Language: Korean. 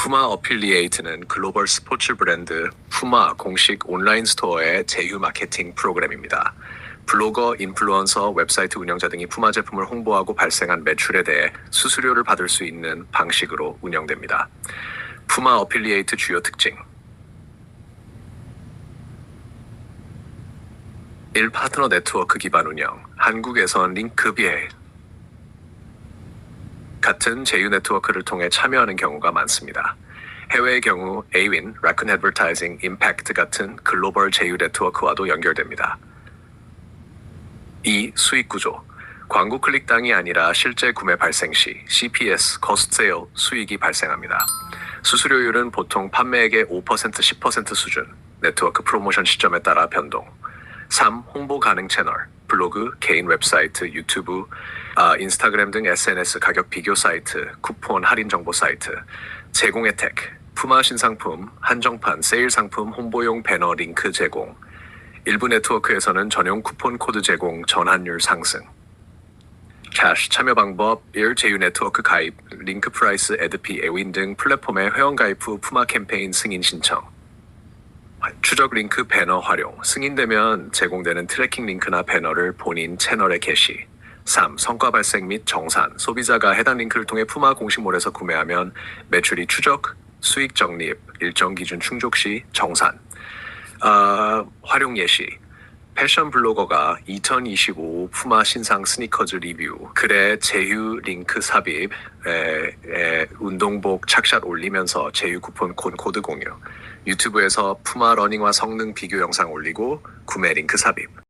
푸마 어필리에이트는 글로벌 스포츠 브랜드 푸마 공식 온라인 스토어의 제휴 마케팅 프로그램입니다. 블로거, 인플루언서, 웹사이트 운영자 등이 푸마 제품을 홍보하고 발생한 매출에 대해 수수료를 받을 수 있는 방식으로 운영됩니다. 푸마 어필리에이트 주요 특징 1. 파트너 네트워크 기반 운영 한국에선 링크비에 같은 제휴 네트워크를 통해 참여하는 경우가 많습니다. 해외의 경우 에이윈, 라쿤 애드버타이징, 임팩트 같은 글로벌 제휴 네트워크와도 연결됩니다. 2. 수익 구조 광고 클릭당이 아니라 실제 구매 발생 시 CPS, cost sale 수익이 발생합니다. 수수료율은 보통 판매액의 5% 10% 수준, 네트워크 프로모션 시점에 따라 변동. 3. 홍보 가능 채널, 블로그, 개인 웹사이트, 유튜브, 아, 인스타그램 등 SNS 가격 비교 사이트, 쿠폰 할인 정보 사이트, 제공 혜택, 푸마 신상품, 한정판, 세일 상품, 홍보용 배너 링크 제공, 일부 네트워크에서는 전용 쿠폰 코드 제공, 전환율 상승. 캐시 참여 방법 1. 제휴 네트워크 가입, 링크 프라이스, 에드피, 에윈 등 플랫폼에 회원 가입 후 푸마 캠페인 승인 신청. 추적 링크 배너 활용. 승인되면 제공되는 트래킹 링크나 배너를 본인 채널에 게시. 3. 성과 발생 및 정산. 소비자가 해당 링크를 통해 푸마 공식몰에서 구매하면 매출이 추적, 수익 적립, 일정 기준 충족 시 정산. 아, 활용 예시. 패션 블로거가 2025 푸마 신상 스니커즈 리뷰 글에 제휴 링크 삽입 에, 에, 운동복 착샷 올리면서 제휴 쿠폰 콘 코드 공유 유튜브에서 푸마 러닝화 성능 비교 영상 올리고 구매 링크 삽입